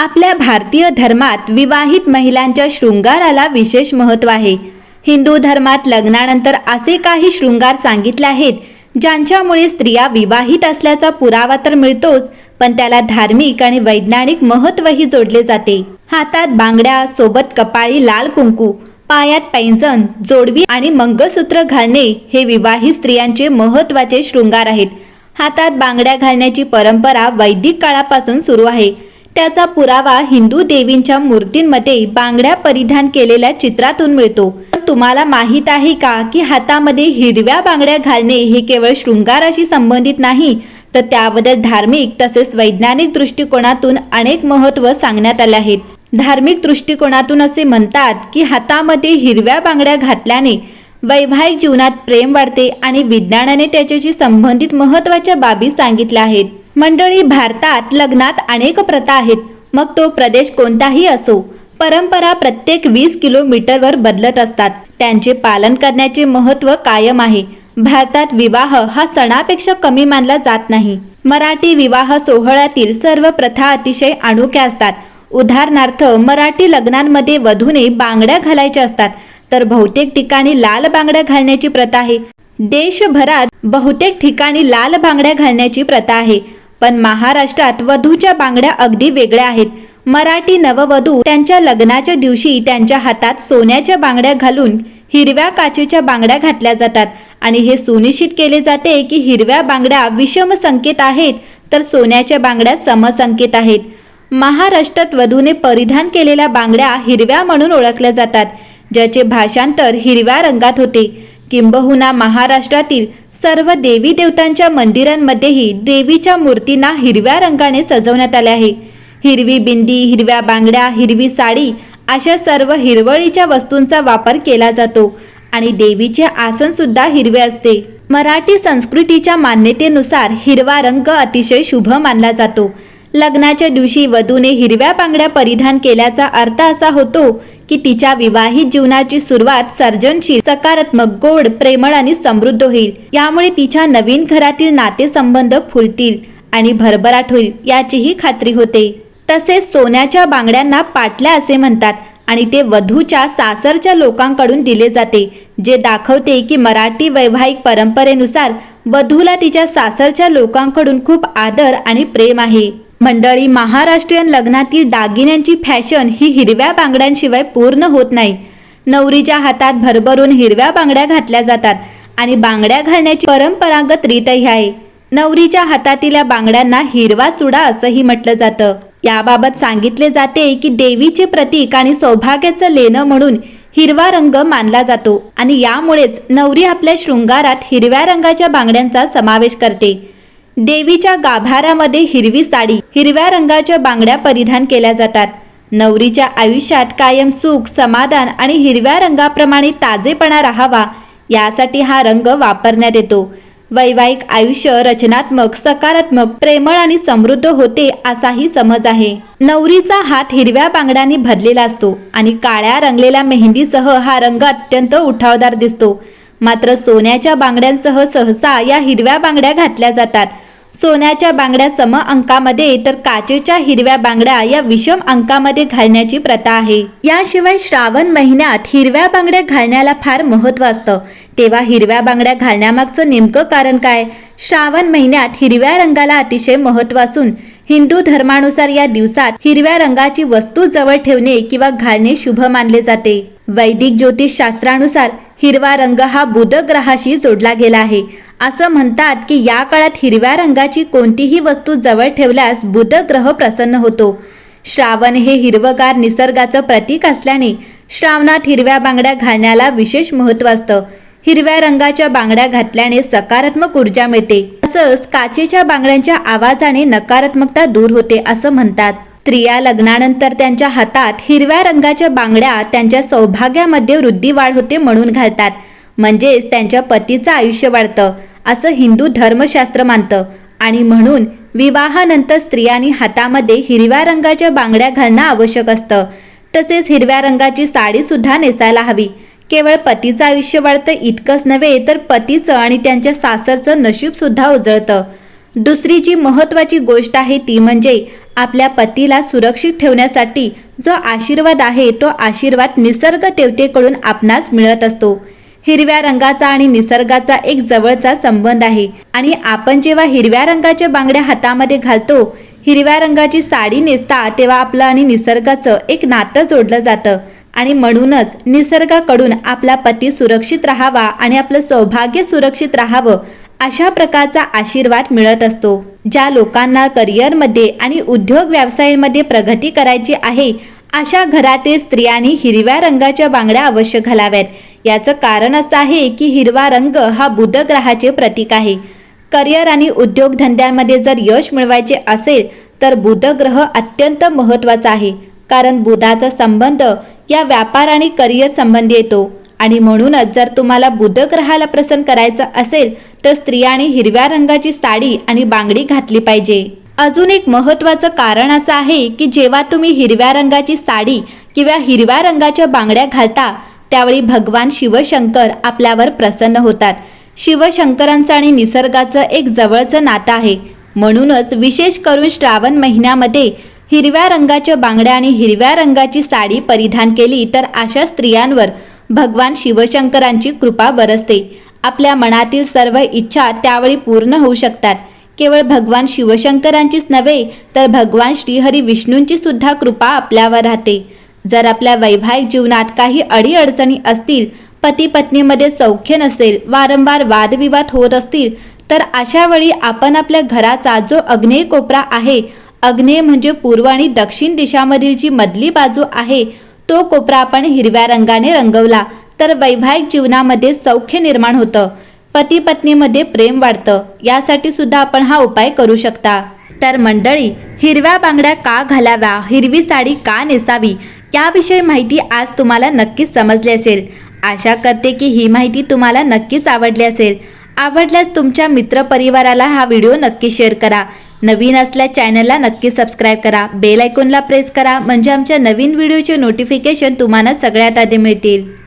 आपल्या भारतीय धर्मात विवाहित महिलांच्या शृंगाराला विशेष महत्त्व आहे. हिंदू धर्मात लग्नानंतर असे काही शृंगार सांगितले आहेत ज्यांच्यामुळे स्त्रिया विवाहित असल्याचा पुरावा तर मिळतोच पण त्याला धार्मिक आणि वैज्ञानिक महत्त्वही जोडले जाते. हातात बांगड्या सोबत कपाळी लाल कुंकू पायात पैंजण जोडवी आणि मंगळसूत्र घालणे हे विवाहित स्त्रियांचे महत्त्वाचे शृंगार आहेत. हातात बांगड्या घालण्याची परंपरा वैदिक काळापासून सुरू आहे. त्याचा पुरावा हिंदू देवींच्या मूर्तींमध्ये बांगड्या परिधान केलेल्या चित्रातून मिळतो. तुम्हाला माहीत आहे का की हातामध्ये हिरव्या बांगड्या घालणे हे केवळ शृंगाराशी संबंधित नाही तर त्याबद्दल धार्मिक तसेच वैज्ञानिक दृष्टिकोनातून अनेक महत्त्व सांगण्यात आले आहेत. धार्मिक दृष्टिकोनातून असे म्हणतात की हातामध्ये हिरव्या बांगड्या घातल्याने वैवाहिक जीवनात प्रेम वाढते आणि विज्ञानाने त्याच्याशी संबंधित महत्त्वाच्या बाबी सांगितल्या आहेत. मंडळी भारतात लग्नात अनेक प्रथा आहेत. मग तो प्रदेश कोणताही असो परंपरा प्रत्येक वीस किलोमीटरवर बदलत असतात. त्यांचे पालन करण्याचे महत्त्व कायम आहे. भारतात विवाह हा सणापेक्षा कमी मानला जात नाही. मराठी विवाह सोहळ्यातील सर्व प्रथा अतिशय अनोख्या असतात. उदाहरणार्थ मराठी लग्नांमध्ये वधूने बांगड्या घालायच्या असतात. तर बहुतेक ठिकाणी लाल बांगड्या घालण्याची प्रथा आहे. देशभरात बहुतेक ठिकाणी लाल बांगड्या घालण्याची प्रथा आहे. पण महाराष्ट्रात वधूच्या बांगड्या अगदी वेगळ्या आहेत. मराठी नववधू त्यांच्या लग्नाच्या दिवशी त्यांच्या हातात सोन्याच्या बांगड्या घालून हिरव्या काचेच्या बांगड्या घातल्या जातात. आणि हे सुनिश्चित केले जाते की हिरव्या बांगड्या विषम संकेत आहेत तर सोन्याच्या बांगड्या समसंकेत आहेत. महाराष्ट्रात वधूने परिधान केलेल्या बांगड्या हिरव्या म्हणून ओळखल्या जातात ज्याचे भाषांतर हिरव्या रंगात होते. किंबहुना महाराष्ट्रातील सर्व देवी देवतांच्या मंदिरांमध्येही देवीच्या मूर्तींना हिरव्या रंगाने सजवण्यात आले आहे. हिरवी बिंदी हिरव्या बांगड्या हिरवी साडी अशा सर्व हिरवळीच्या वस्तूंचा वापर केला जातो आणि देवीचे आसन सुद्धा हिरवे असते. मराठी संस्कृतीच्या मान्यतेनुसार हिरवा रंग अतिशय शुभ मानला जातो. लग्नाच्या दिवशी वधूने हिरव्या बांगड्या परिधान केल्याचा अर्थ असा होतो की तिच्या विवाहित जीवनाची सुरुवात सर्जनशील सकारात्मक गोड प्रेमळ आणि समृद्ध होईल. यामुळे तिच्या नवीन घरातील नातेसंबंध फुलतील आणि भरभराट होईल याचीही खात्री होते. तसेच सोन्याच्या बांगड्यांना पाटल्या असे म्हणतात आणि ते वधूच्या सासरच्या लोकांकडून दिले जाते जे दाखवते की मराठी वैवाहिक परंपरेनुसार वधूला तिच्या सासरच्या लोकांकडून खूप आदर आणि प्रेम आहे. मंडळी महाराष्ट्रीयन लग्नातील दागिन्यांची फॅशन ही हिरव्या बांगड्यांशिवाय पूर्ण होत नाही. नवरीच्या हातात भरभरून हिरव्या बांगड्या घातल्या जातात आणि बांगड्या घालण्याची परंपरागत रीतही आहे. नवरीच्या हातातील या बांगड्यांना हिरवा चुडा असंही म्हटलं जातं. याबाबत सांगितले जाते की देवीचे प्रतीक आणि सौभाग्याचं लेणं म्हणून हिरवा रंग मानला जातो आणि यामुळेच नवरी आपल्या शृंगारात हिरव्या रंगाच्या बांगड्यांचा समावेश करते. देवीच्या गाभाऱ्यामध्ये हिरवी साडी हिरव्या रंगाच्या बांगड्या परिधान केल्या जातात. नवरीच्या आयुष्यात कायम सुख समाधान आणि हिरव्या रंगाप्रमाणे ताजेपणा राहावा यासाठी हा रंग वापरण्यात येतो. वैवाहिक आयुष्य रचनात्मक सकारात्मक प्रेमळ आणि समृद्ध होते असाही समज आहे. नवरीचा हात हिरव्या बांगड्यांनी भरलेला असतो आणि काळ्या रंगलेल्या मेहंदीसह हा रंग अत्यंत उठावदार दिसतो. मात्र सोन्याच्या बांगड्यांसह सहसा या हिरव्या बांगड्या घातल्या जातात. सोन्याच्या बांगड्या सम अंकामध्ये तर काचेच्या हिरव्या बांगड्या या विषम अंकामध्ये घालण्याची प्रथा आहे. याशिवाय श्रावण महिन्यात हिरव्या बांगड्या घालण्याला फार महत्त्व असतं. तेव्हा हिरव्या बांगड्या घालण्यामागचं नेमकं कारण काय? श्रावण महिन्यात हिरव्या रंगाला अतिशय महत्त्व असून हिंदू धर्मानुसार या दिवसात हिरव्या रंगाची वस्तू जवळ ठेवणे किंवा घालणे शुभ मानले जाते. वैदिक ज्योतिष शास्त्रानुसार हिरवा रंग हा बुध ग्रहाशी जोडला गेला आहे. असं म्हणतात की या काळात हिरव्या रंगाची कोणतीही वस्तू जवळ ठेवल्यास बुध ग्रह प्रसन्न होतो. श्रावण हे हिरवगार निसर्गाचं प्रतीक असल्याने श्रावणात हिरव्या बांगड्या घालण्याला विशेष महत्त्व असतं. हिरव्या रंगाच्या बांगड्या घातल्याने सकारात्मक ऊर्जा मिळते. तसंच काचेच्या बांगड्यांच्या आवाजाने नकारात्मकता दूर होते असं म्हणतात. स्त्रिया लग्नानंतर त्यांच्या हातात हिरव्या रंगाच्या बांगड्या त्यांच्या सौभाग्यामध्ये वृद्धी वाढ होते म्हणून घालतात. म्हणजेच त्यांच्या पतीचं आयुष्य वाढतं असं हिंदू धर्मशास्त्र मानतं. आणि म्हणून विवाहानंतर स्त्रियांनी हातामध्ये हिरव्या रंगाच्या बांगड्या घालणं आवश्यक असतं. तसेच हिरव्या रंगाची साडीसुद्धा नेसायला हवी. केवळ पतीचं आयुष्य वाढतं इतकंच नव्हे तर पतीचं आणि त्यांच्या सासरचं नशीबसुद्धा उजळतं. दुसरी जी महत्त्वाची गोष्ट आहे ती म्हणजे आपल्या पतीला सुरक्षित ठेवण्यासाठी जो आशीर्वाद आहे तो आशीर्वाद निसर्ग देवतेकडून आपणास मिळत असतो. हिरव्या रंगाचा आणि निसर्गाचा एक जवळचा संबंध आहे. आणि आपण जेव्हा हिरव्या रंगाच्या बांगड्या हातामध्ये घालतो हिरव्या रंगाची साडी नेसता तेव्हा आपलं आणि निसर्गाचं एक नातं जोडलं जातं. आणि म्हणूनच निसर्गाकडून आपला पती सुरक्षित राहावा आणि आपलं सौभाग्य सुरक्षित राहावं अशा प्रकारचा आशीर्वाद मिळत असतो ज्या लोकांना करिअरमध्ये आणि उद्योग व्यवसायामध्ये प्रगती करायची आहे अशा घरातील स्त्रियांनी हिरव्या रंगाच्या बांगड्या अवश्य घालाव्यात. याचं कारण असं आहे की हिरवा रंग हा बुध ग्रहाचे प्रतीक आहे. करिअर आणि उद्योगधंद्यांमध्ये जर यश मिळवायचे असेल तर बुध ग्रह अत्यंत महत्त्वाचा आहे कारण बुधाचा संबंध या व्यापार आणि करिअर संबंधी येतो. आणि म्हणूनच जर तुम्हाला बुध ग्रहाला प्रसन्न करायचं असेल तर स्त्रियांनी हिरव्या रंगाची साडी आणि बांगडी घातली पाहिजे. अजून एक महत्त्वाचं कारण असं आहे की जेव्हा तुम्ही हिरव्या रंगाची साडी किंवा हिरव्या रंगाच्या बांगड्या घालता त्यावेळी भगवान शिवशंकर आपल्यावर प्रसन्न होतात. शिवशंकरांचं आणि निसर्गाचं एक जवळचं नातं आहे. म्हणूनच विशेष करून श्रावण महिन्यामध्ये हिरव्या रंगाच्या बांगड्या आणि हिरव्या रंगाची साडी परिधान केली तर अशा स्त्रियांवर भगवान शिवशंकरांची कृपा बरसते. आपल्या मनातील सर्व इच्छा त्यावेळी पूर्ण होऊ शकतात. केवळ भगवान शिवशंकरांचीच नव्हे तर भगवान श्रीहरी विष्णूंची सुद्धा कृपा आपल्यावर राहते. जर आपल्या वैवाहिक जीवनात काही अडीअडचणी असतील पती पत्नीमध्ये सौख्य नसेल वारंवार वादविवाद होत असतील तर अशा वेळी आपण आपल्या घराचा जो अग्नेय कोपरा आहे अग्नेय म्हणजे पूर्व आणि दक्षिण दिशामधील जी मधली बाजू आहे तो कोपरा आपण हिरव्या रंगाने रंगवला. तर वैवाहिक जीवनामध्ये सौख्य निर्माण होतं. पती पत्नीमध्ये प्रेम वाढतं. यासाठी सुद्धा आपण हा उपाय करू शकता. तर मंडळी हिरव्या बांगड्या का घालाव्या? हिरवी साडी का नेसावी? याविषयी माहिती आज तुम्हाला नक्कीच समजली असेल. आशा करते की ही माहिती तुम्हाला नक्कीच आवडली असेल. आवडल्यास तुमच्या मित्रपरिवाराला हा व्हिडिओ नक्की शेअर करा. नवीन असल्या चॅनलला नक्की सबस्क्राईब करा. बेल आयकॉनला प्रेस करा. म्हणजे आमच्या नवीन व्हिडिओचे नोटिफिकेशन तुम्हाला सगळ्यात आधी मिळतील.